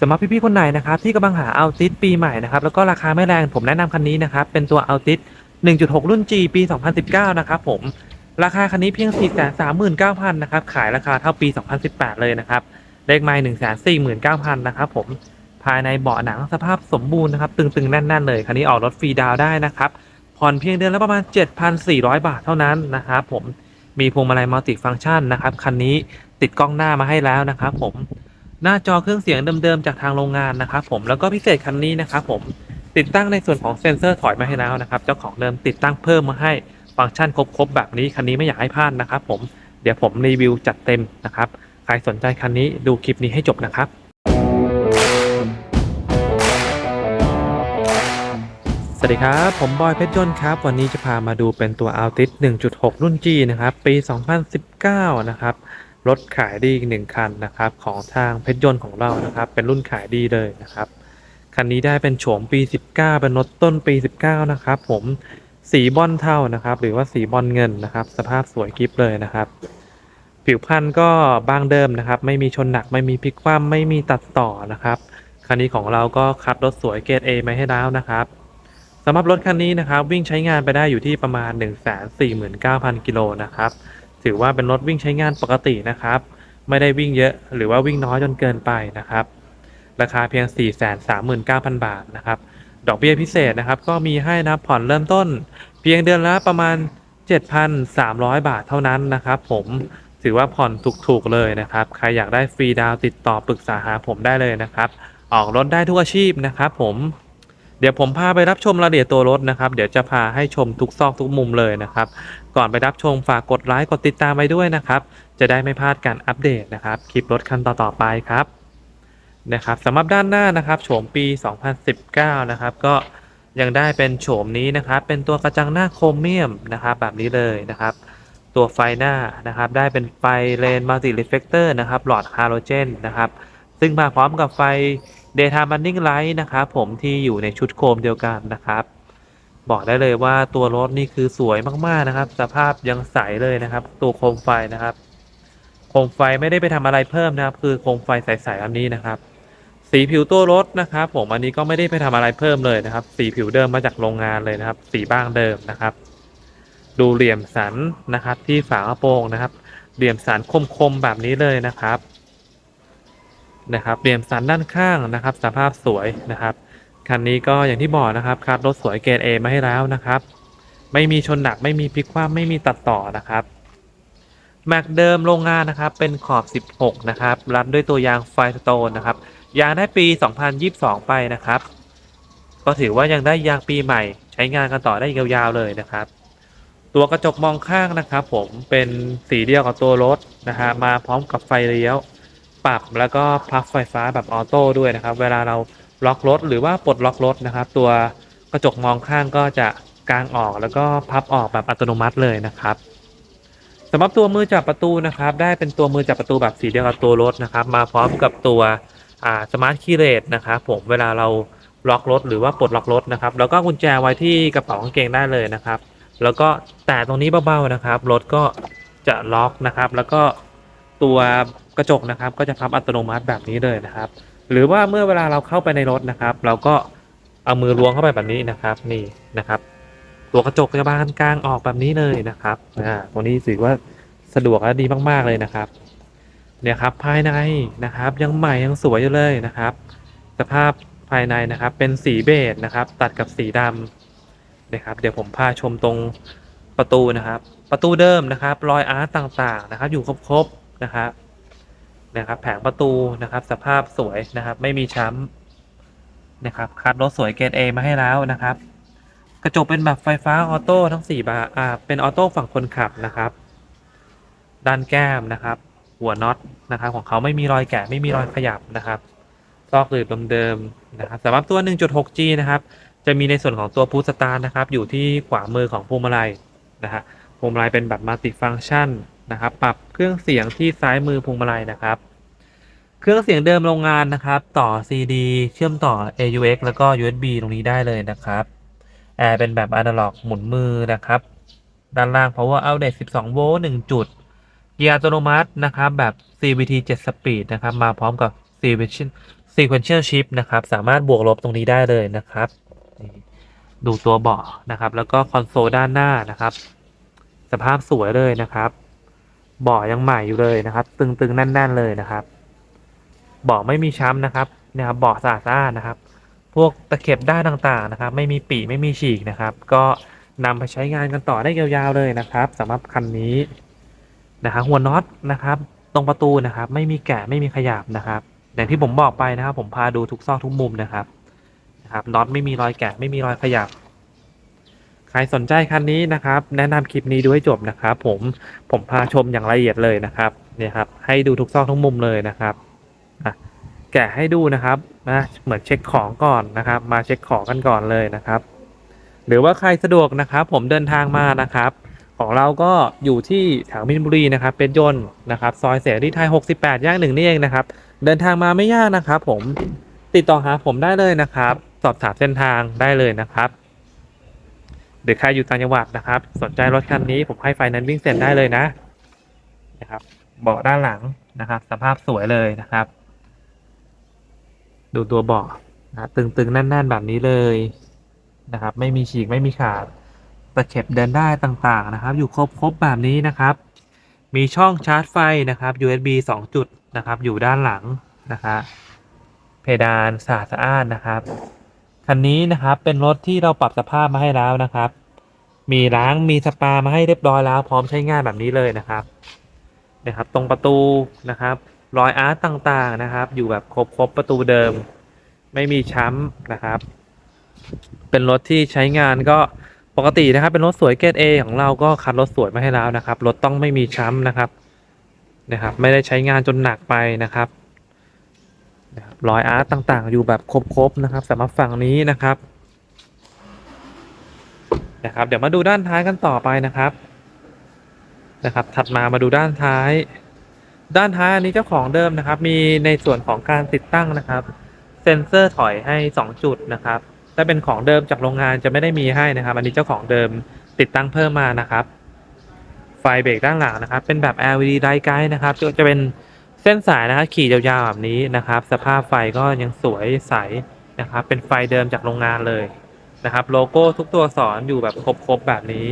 สำหรับพี่ๆคนไหนนะครับที่กำลังหาเอาติสปีใหม่นะครับแล้วก็ราคาไม่แรงผมแนะนำคันนี้นะครับเป็นตัวเอาติส1.6 รุ่น G ปี 2019 นะครับผมราคาคันนี้เพียง 439,000นะครับขายราคาเท่าปี 2018 เลยนะครับเลขไมล์149,000นะครับผมภายในเบาะหนังสภาพสมบูรณ์นะครับตึงๆแน่นๆเลยคันนี้ออกรถฟรีดาวได้นะครับผ่อนเพียงเดือนละประมาณ 7,400 บาทเท่านั้นนะครับผมมีพวงมาลัยมัลติฟังก์ชันนะครับคันนี้ติดกล้องหน้ามาให้แล้วนะครับผม หน้าจอเครื่องเสียงเดิมๆจากทางโรงงานนะครับผมแล้วก็พิเศษคันนี้นะครับผมติดตั้งในส่วนของเซ็นเซอร์ถอยมาให้แล้วนะครับเจ้าของเดิมติดตั้งเพิ่มมาให้ฟังก์ชันครบๆแบบนี้คันนี้ไม่อยากให้พลาดนะครับผมเดี๋ยวผมรีวิวจัดเต็มนะครับใครสนใจคันนี้ดูคลิปนี้ให้จบนะครับสวัสดีครับ ผมบอยเพชรยนต์ครับ วันนี้จะพามาดูเป็นตัว Altis 1.6 รุ่น G นะครับ ปี 2019 นะครับ รถขายดีอีกหนึ่งคันนะครับ ของทางเพชรยนต์ของเรานะครับ เป็นรุ่นขายดีเลยนะครับ คันนี้ได้เป็นโฉมปี 19 เป็นรถต้นปี 19 นะครับ ผมสีบอลเทานะครับ หรือว่าสีบอลเงินนะครับ สภาพสวยกริฟเลยนะครับ ผิวพรรณก็บางเดิมนะครับ ไม่มีชนหนักไม่มีพลิกคว่ำไม่มีตัดต่อนะครับคันนี้ของเราก็คัดรถสวยเกรด A มาให้แล้วนะครับสำหรับรถคันนี้นะครับ วิ่งใช้งานไปได้อยู่ที่ประมาณ 149,000 กิโลนะครับ ถือว่าเป็นรถวิ่งใช้งานปกตินะครับ ไม่ได้วิ่งเยอะหรือว่าวิ่งน้อยจนเกินไปนะครับ ราคาเพียง 439,000 บาทนะครับ ดอกเบี้ยพิเศษนะครับ ก็มีให้นะผ่อนเริ่มต้น เพียงเดือนละประมาณ 7,300 บาทเท่านั้นนะครับผมถือว่าผ่อนถูกๆเลยนะครับ ใครอยากได้ฟรีดาวติดต่อปรึกษาหาผมได้เลยนะครับ ออกรถได้ทุกอาชีพนะครับผม เดี๋ยวผมพาไปรับชมรายละเอียดตัวรถนะครับ เดี๋ยวจะพาให้ชมทุกซอกทุกมุมเลยนะครับ ก่อนไปรับชมฝากกดไลค์กดติดตามไว้ด้วยนะครับ จะได้ไม่พลาดการอัปเดตนะครับคลิปรถคันต่อๆไปครับนะครับสำหรับด้านหน้านะครับโฉมปี 2019 นะครับ ก็ยังได้เป็นโฉมนี้นะครับ เป็นตัวกระจังหน้าโครเมียมนะครับ แบบนี้เลยนะครับ ตัวไฟหน้านะครับ ได้เป็นไฟเลนมัลติรีเฟกเตอร์นะครับ หลอดฮาโลเจนนะครับ ซึ่งมาพร้อมกับไฟ Daytime Running Light นะครับผมที่อยู่ในชุดโคมเดียวกันนะครับ บอกได้เลยว่าตัวรถนี่คือสวยมากๆนะครับ สภาพยังใสเลยนะครับ ตัวโคมไฟนะครับ โคมไฟไม่ได้ไปทำอะไรเพิ่มนะครับ คือโคมไฟใสๆอันนี้นะครับ สีผิวตัวรถนะครับผมอันนี้ก็ไม่ได้ไปทำอะไรเพิ่มเลยนะครับ สีผิวเดิมมาจากโรงงานเลยนะครับ สีบ้างเดิมนะครับ ดูเหลี่ยมสันนะครับ ที่ฝากระโปรงนะครับ เหลี่ยมสันคมๆแบบนี้เลยนะครับ นะครับเหลี่ยมสันด้านข้างนะครับ สภาพสวยนะครับ คันนี้ก็อย่างที่บอกนะครับคัดรถสวยเกรด A มาให้แล้วนะครับ ไม่มีชนหนักไม่มีพลิกคว่ำไม่มีตัดต่อนะครับแม็กเดิมโรงงานนะครับเป็นขอบ 16 นะครับรัดด้วยตัวยางไฟสโตนนะครับยางได้ปี 2022 ไปนะครับ ก็ถือว่ายังได้ยางปีใหม่ใช้งานกันต่อได้ยาวๆเลยนะครับ ตัวกระจกมองข้างนะครับ ผมเป็นสีเดียวกับตัวรถนะฮะมาพร้อมกับไฟเลี้ยว ปรับแล้วก็ปลั๊กไฟฟ้าแบบออโต้ด้วยนะครับ เวลาเราล็อกรถหรือว่าปลดล็อกรถนะครับ ตัวกระจกมองข้างก็จะกางออกแล้วก็พับออกแบบอัตโนมัติเลยนะครับสำหรับตัวมือจับประตูนะครับ ได้เป็นตัวมือจับประตูแบบสีเดียวกับตัวรถนะครับ มาพร้อมกับตัวสมาร์ทคีย์เรทนะครับผมเวลาเราล็อกรถหรือว่าปลดล็อกรถนะครับ แล้วก็กุญแจไว้ที่กระเป๋ากางเกงได้เลยนะครับ แล้วก็แต่ตรงนี้เบาๆนะครับรถก็จะล็อกนะครับ แล้วก็ตัว กระจกนะครับ ก็จะพับอัตโนมัติแบบนี้เลยนะครับ หรือว่าเมื่อเวลาเราเข้าไปในรถนะครับ เราก็เอามือล้วงเข้าไปแบบนี้นะครับนี่นะครับ ตัวกระจกจะบานกลางออกแบบนี้เลยนะครับอ่าตรงนี้ถือว่าสะดวกและดีมากๆเลยนะครับ เนี่ยครับภายในนะครับ ยังใหม่ยังสวยอยู่เลยนะครับ สภาพภายในนะครับ เป็นสีเบจนะครับ ตัดกับสีดำนะครับ เดี๋ยวผมพาชมตรงประตูนะครับ ประตูเดิมนะครับ รอยอาร์ตต่างๆนะครับ อยู่ครบๆนะครับ นะครับ แผงประตูนะครับ สภาพสวยนะครับ ไม่มีช้ำนะครับคัดรถสวยเกรด A มาให้แล้วนะครับ กระจกเป็นแบบไฟฟ้าออโต้ทั้ง4บานอ่าเป็นออโต้ฝั่งคนขับนะครับ ด้านแก้มนะครับ หัวน็อตนะครับ ของเขาไม่มีรอยแกะไม่มีรอยขยับนะครับซอกหลืบเดิมๆนะครับสำหรับตัว 1.6G นะครับ จะมีในส่วนของตัวพูสตาร์นะครับ อยู่ที่ขวามือของพวงมาลัยนะฮะพวงมาลัยเป็นแบบมัลติฟัง c t ชัน นะครับ ปรับเครื่องเสียงที่ซ้ายมือพวงมาลัยนะครับ เครื่องเสียงเดิมโรงงานนะครับ ต่อ CD เชื่อมต่อ AUX แล้วก็ USB ตรงนี้ได้เลยนะครับแอร์เป็นแบบอนาล็อกหมุนมือนะครับ ด้านล่าง power outlet 12 โวลต์1จุด เกียร์อัตโนมัตินะครับ แบบ CVT 7 speed นะครับ มาพร้อมกับ CVT sequential shift นะครับ สามารถบวกลบตรงนี้ได้เลยนะครับ ดูตัวเบาะนะครับ แล้วก็คอนโซลด้านหน้านะครับ สภาพสวยเลยนะครับ บาะยังใหม่อยู่เลยนะครับ ตึงๆแน่น ๆเลยนะครับเบาะไม่มีช้ำนะครับเนี่ยครับเบาะสะอาดสะอ้านะครับ พวกตะเข็บด้านต่างๆนะครับ ไม่มีปีไม่มีฉีกนะครับ ก็นำไปใช้งานกันต่อได้ยาวๆเลยนะครับสำหรับคันนี้นะครับหัวน็อตนะครับ ตรงประตูนะครับ ไม่มีแกะไม่มีขยับนะครับอย่างที่ผมบอกไปนะครับ ผมพาดูทุกซอกทุกมุมนะครับนะครับน็อตไม่มีรอยแกะไม่มีรอยขยับ รสนใจคันนี้นะครับ แนะนำคลิปนี้ดูให้จบนะครับ ผมผมพาชมอย่างละเอียดเลยนะครับเนี่ยครับ ให้ดูทุกซอกทุกมุมเลยนะครับแกะให้ดูนะครับนะเหมือนเช็คของก่อนนะครับ มาเช็คของกันก่อนเลยนะครับ หรือว่าใครสะดวกนะครับ ผมเดินทางมานะครับ ของเราก็อยู่ที่แถวมินบุรีนะครับ เป็นยนต์นะครับ ซอยเสรีไทย 68 ย่างหนึ่งนี่เองนะครับ เดินทางมาไม่ยากนะครับ ผมติดต่อหาผมได้เลยนะครับ สอบถามเส้นทางได้เลยนะครับ หรือใครอยู่ต่างจังหวัดนะครับ สนใจรถคันนี้ผมให้ไฟนั้นซ์วิ่งเสร็จได้เลยนะนะครับ เบาะด้านหลังนะครับ สภาพสวยเลยนะครับ ดูตัวเบาะนะตึงๆแน่น ๆ แบบนี้เลยนะครับ ไม่มีฉีกไม่มีขาดตะเข็บเดินได้ต่างๆนะครับ อยู่ครบครบแบบนี้นะครับ มีช่องชาร์จไฟนะครับ USB 2 จุดนะครับ อยู่ด้านหลังนะครับเพดานสะอาดสะอ้านนะครับ คันนี้นะครับเป็นรถที่เราปรับสภาพมาให้แล้วนะครับ มีล้างมีสปามาให้เรียบร้อยแล้ว พร้อมใช้งานแบบนี้เลยนะครับนะครับ ตรงประตูนะครับรอยอาร์ตต่างๆนะครับ อยู่แบบครบครบประตูเดิม ไม่มีช้ำนะครับ เป็นรถที่ใช้งานก็ปกตินะครับ เป็นรถสวยเกรด A ของเราก็คัดรถสวยมาให้แล้วนะครับรถต้องไม่มีช้ำนะครับนะครับ ไม่ได้ใช้งานจนหนักไปนะครับ รับรอยอาร์ตต่างๆ อยู่แบบครบๆนะครับสำหรับฝั่งนี้นะครับนะครับ เดี๋ยวมาดูด้านท้ายกันต่อไปนะครับนะครับ ถัดมามาดูด้านท้าย ด้านท้ายอันนี้เจ้าของเดิมนะครับ มีในส่วนของการติดตั้งนะครับ เซ็นเซอร์ถอยให้ 2 จุดนะครับถ้าเป็นของเดิมจากโรงงานจะไม่ได้มีให้นะครับ อันนี้เจ้าของเดิมติดตั้งเพิ่มมานะครับ ไฟเบรกด้านหลังนะครับ เป็นแบบ LED ไดไกด์นะครับ จะเป็น เส้นสายนะครับขี่ยาวๆแบบนี้นะครับ สภาพไฟก็ยังสวยใสนะครับ เป็นไฟเดิมจากโรงงานเลยนะครับ โลโก้ทุกตัวอักษรอยู่แบบครบๆแบบนี้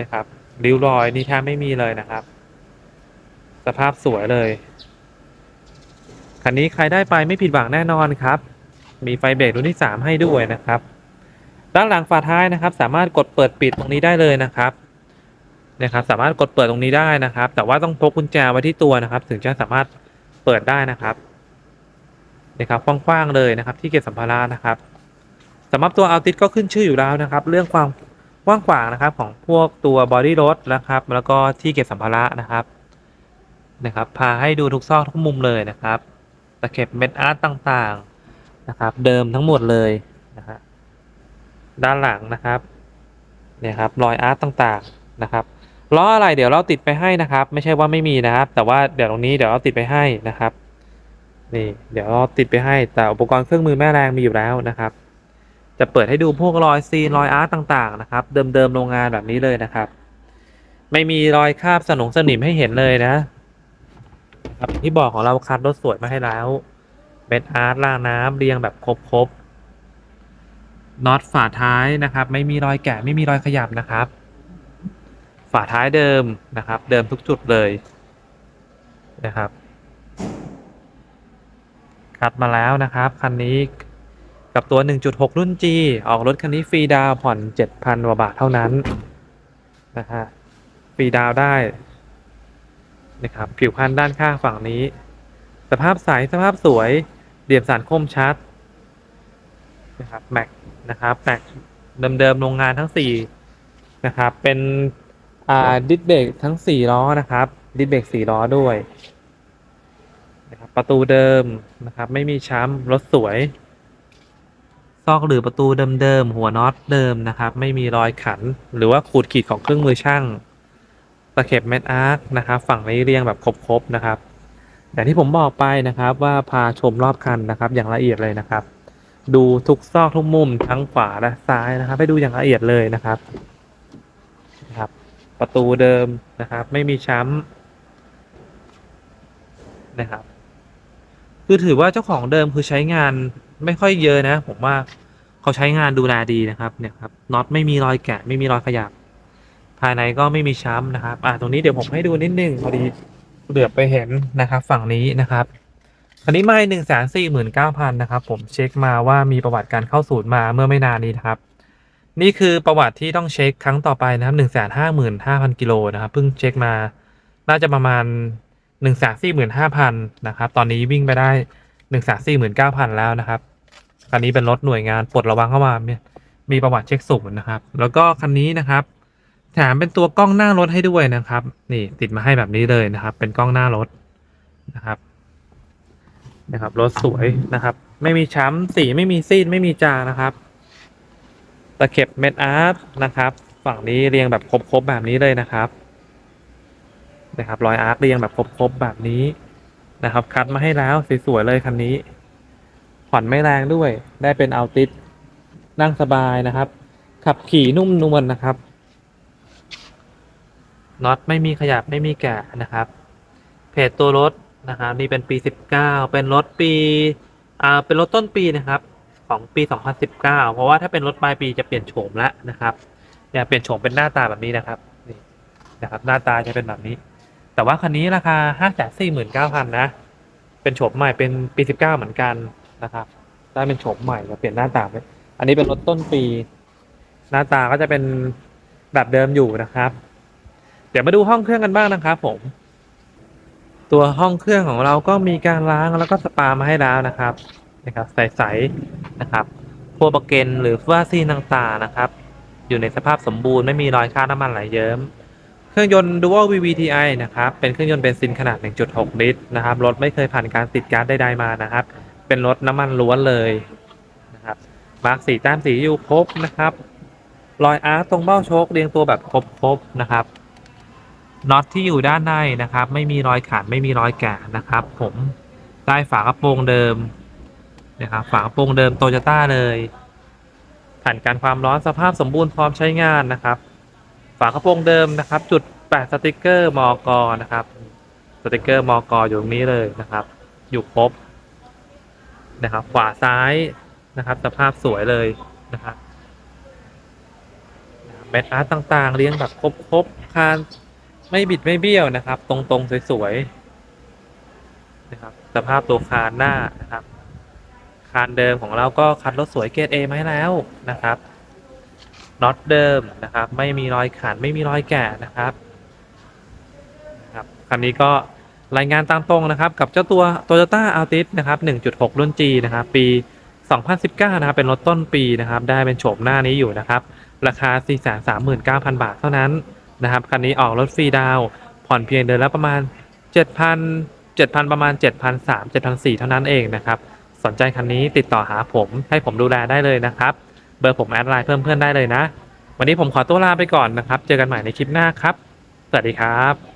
นะครับริ้วรอยนี่แทบไม่มีเลยนะครับ สภาพสวยเลยคันนี้ใครได้ไปไม่ผิดหวังแน่นอนครับ มีไฟเบรกรุ่นที่ 3 ให้ด้วยนะครับ ด้านหลังฝาท้ายนะครับ สามารถกดเปิดปิดตรงนี้ได้เลยนะครับ นะครับสามารถกดเปิดตรงนี้ได้นะครับ แต่ว่าต้องพกกุญแจไว้ที่ตัวนะครับ ถึงจะสามารถเปิดได้นะครับนะครับกว้างๆเลยนะครับ ที่เก็บสัมภาระนะครับสำหรับตัวอัลติสก็ขึ้นชื่ออยู่แล้วนะครับ เรื่องความกว้างขวางนะครับของพวกตัวบอดี้รถนะครับ แล้วก็ที่เก็บสัมภาระนะครับนะครับ พาให้ดูทุกซอกทุกมุมเลยนะครับตะเข็บเม็ดอาร์ตต่างๆนะครับ เดิมทั้งหมดเลยนะครับด้านหลังนะครับเนี่ยครับรอยอาร์ตต่างๆนะครับ ล้ออะไรเดี๋ยวเราติดไปให้นะครับ ไม่ใช่ว่าไม่มีนะครับ แต่ว่าเดี๋ยวตรงนี้เดี๋ยวเราติดไปให้นะครับ นี่เดี๋ยวเราติดไปให้ แต่อุปกรณ์เครื่องมือแม่แรงมีอยู่แล้วนะครับ จะเปิดให้ดูพวกรอยซีนรอยอาร์ตต่างๆนะครับ เดิมๆโรงงานแบบนี้เลยนะครับ ไม่มีรอยคราบสนงสนิมให้เห็นเลยนะครับที่บอกของเราคัดรถสวยมาให้แล้วเม็ดอาร์ตล่างน้ำเรียงแบบครบๆน็อตฝาท้ายนะครับ ไม่มีรอยแกะไม่มีรอยขยับนะครับาท้ายเดิมนะครับ เดิมทุกจุดเลยนะครับ คัดมาแล้วนะครับ คันนี้กับตัว 1.6 รุ่น G ออกรถคันนี้ฟรีดาวผ่อน 7,000กว่าบาทเท่านั้นนะฮะฟรีดาวได้นะครับผิวพันธุ์ด้านข้างฝั่งนี้ สภาพใสสภาพสวยเดี่ยมสารคมชัดนะครับแม็กนะครับแม็กเดิมๆโรงงานทั้ง 4 นะครับ เป็น อ่าดิสเบรกทั้ง4ล้อนะครับดิสเบรก4ล้อด้วยนะครับประตูเดิมนะครับ ไม่มีช้ำรถสวย ซอกหรือประตูเดิมๆหัวน็อตเดิมนะครับ ไม่มีรอยขัน หรือว่าขูดขีดของเครื่องมือช่างตะเข็บเม็ดอาร์คนะครับ ฝั่งนี้เรียงแบบครบๆนะครับอย่างที่ผมบอกไปนะครับว่าพาชมรอบคันนะครับ อย่างละเอียดเลยนะครับ ดูทุกซอกทุกมุมทั้งขวาและซ้ายนะครับ ให้ดูอย่างละเอียดเลยนะครับ ประตูเดิมนะครับ ไม่มีช้ำนะครับ คือถือว่าเจ้าของเดิมคือใช้งานไม่ค่อยเยอะนะ ผมว่าเขาใช้งานดูแลดีนะครับเนี่ยครับน็อตไม่มีรอยแกะไม่มีรอยขยับ ภายในก็ไม่มีช้ำนะครับ อ่าตรงนี้เดี๋ยวผมให้ดูนิดนึงพอดีเหลือบไปเห็นนะครับ ฝั่งนี้นะครับคันนี้ไม่หนึ่งแสนสี่หมื่นเก้าพันนะครับ ผมเช็คมาว่ามีประวัติการเข้าศูนย์มาเมื่อไม่นานนี้นะครับ นี่คือประวัติที่ต้องเช็คครั้งต่อไปนะครับหนึ่งแสนห้าหมื่นห้าพันกิโลนะครับเพิ่งเช็คมา น่าจะประมาณหนึ่งแสนสี่หมื่นห้าพันนะครับ ตอนนี้วิ่งไปได้หนึ่งแสนสี่หมื่นเก้าพันแล้วนะครับ คันนี้เป็นรถหน่วยงานปลดระวังเข้ามาเนี่ยมีประวัติเช็คศูนย์นะครับ แล้วก็คันนี้นะครับ แถมเป็นตัวกล้องหน้ารถให้ด้วยนะครับ นี่ติดมาให้แบบนี้เลยนะครับ เป็นกล้องหน้ารถนะครับนะครับรถสวยนะครับ ไม่มีช้ำสีไม่มีซีดไม่มีจางนะครับ ตะเข็บเม็ดอาร์ตนะครับ ฝั่งนี้เรียงแบบครบๆแบบนี้เลยนะครับนะครับรอยอาร์ตเรียงแบบครบๆแบบนี้นะครับ คัดมาให้แล้วสวยๆเลยคันนี้ ผ่อนไม่แรงด้วย ได้เป็นเอาติสนั่งสบายนะครับ ขับขี่นุ่มนวลนะครับน็อตไม่มีขยับไม่มีแกะนะครับ เพจตัวรถนะครับนี่เป็นปี 19 เป็นรถปีอ่าเป็นรถต้นปีนะครับ ของปี 2019 เพราะว่าถ้าเป็นรถปลายปีจะเปลี่ยนโฉมแล้วนะครับเนี่ยเปลี่ยนโฉมเป็นหน้าตาแบบนี้นะครับนี่นะครับหน้าตาจะเป็นแบบนี้ แต่ว่าคันนี้ราคา 549,000 นะ เป็นโฉมใหม่เป็นปี 19 เหมือนกันนะครับได้เป็นโฉมใหม่จะเปลี่ยนหน้าตาไปอันนี้เป็นรถต้นปี หน้าตาก็จะเป็นแบบเดิมอยู่นะครับ เดี๋ยวมาดูห้องเครื่องกันบ้างนะครับผม ตัวห้องเครื่องของเราก็มีการล้างแล้วก็สปามาให้แล้วนะครับ นะครับใสๆนะครับพวกประเกนหรือว่าซีนต่างๆนะครับ อยู่ในสภาพสมบูรณ์ไม่มีรอยคราบน้ำมันไหลเยิ้ม เครื่องยนต์ Dual VVTi นะครับ เป็นเครื่องยนต์เบนซินขนาด 1.6 ลิตรนะครับรถไม่เคยผ่านการติดก๊าซใดๆมานะครับ เป็นรถน้ำมันล้วนเลยนะครับมาร์กสีแต้มสีอยู่ครบนะครับรอยอาร์ตรงเบ้าโชคเรียงตัวแบบครบๆนะครับน็อตที่อยู่ด้านในนะครับ ไม่มีรอยขาดไม่มีรอยแกะนะครับ ผมได้ฝากระโปรงเดิม นะครับฝากระโปรงเดิมโตโยต้าเลยผ่านการความร้อนสภาพสมบูรณ์พร้อมใช้งานนะครับ ฝากระโปรงเดิมนะครับ จุดแปะสติกเกอร์มอกนะครับ สติกเกอร์มอกอยู่ตรงนี้เลยนะครับ อยู่ครบนะครับ ขวาซ้ายนะครับ สภาพสวยเลยนะครับเม็ดอาร์ตต่างๆเรียงแบบครบๆคานไม่บิดไม่เบี้ยวนะครับ ตรงๆสวยๆนะครับ สภาพตัวคานหน้านะครับ คานเดิมของเราก็คัดรถสวยเกรดเอมาให้แล้วนะครับน็อตเดิมนะครับ ไม่มีรอยขาดไม่มีรอยแกะนะครับครับคันนี้ก็รายงานตามตรงนะครับ กับเจ้าตัว Toyota Altis นะครับ 1.6 รุ่น G นะครับ ปี 2019 นะครับ เป็นรถต้นปีนะครับ ได้เป็นโฉมหน้านี้อยู่นะครับ ราคา 439,000 บาทเท่านั้นนะครับ คันนี้ออกรถฟรีดาว ผ่อนเพียงเดือนละประมาณ 7,000 7,000 ประมาณ7,300 7,400เท่านั้นเองนะครับ สนใจคันนี้ติดต่อหาผมให้ผมดูแลได้เลยนะครับ เบอร์ผมแอดไลน์เพิ่มเพื่อนได้เลยนะ วันนี้ผมขอตัวลาไปก่อนนะครับ เจอกันใหม่ในคลิปหน้าครับ สวัสดีครับ